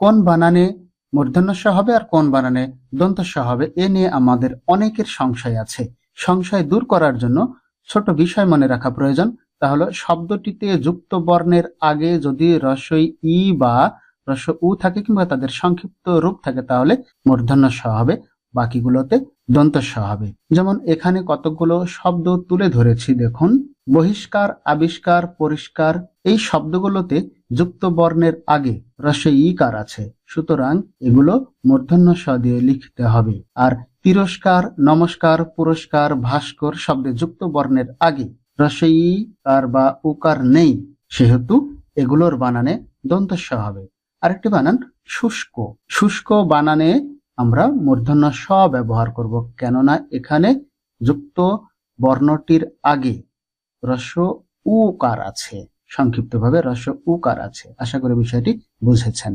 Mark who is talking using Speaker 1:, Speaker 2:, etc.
Speaker 1: কোন বানানে মূর্ধন্য হবে আর কোন বানানে দন্ত হবে, এ নিয়ে আমাদের অনেকের সংশয় আছে। সংশয় দূর করার জন্য ছোট বিষয় মনে রাখা প্রয়োজন। তাহলে শব্দটিতে যুক্ত বর্ণের আগে যদি রসই ই বা রস উ থাকে কিংবা তাদের সংক্ষিপ্ত রূপ থাকে, তাহলে মূর্ধন্য স হবে, বাকিগুলোতে দন্ত হবে। যেমন এখানে কতগুলো শব্দ তুলে ধরেছি, দেখুন। বহিষ্কার, আবিষ্কার, পরিষ্কার এই শব্দগুলোতে যুক্ত বর্ণের আগে রসে ইকার আছে। সুতরাং এগুলো মূর্ধন্য স দিয়ে লিখতে হবে। আর তিরস্কার, নমস্কার, পুরস্কার, ভাস্কর শব্দে যুক্ত বর্ণের আগে রসে ই কার বা উকার নেই, সেহেতু এগুলোর বানানে দন্ত হবে। আরেকটি বানান শুষ্ক। শুষ্ক বানানে আমরা মূর্ধন্য স ব্যবহার করব, কেননা এখানে যুক্ত বর্ণটির আগে রস উকার আছে। সংক্ষিপ্তভাবে রস্য উকার আছে। আশা করি বিষয়টি বুঝেছেন।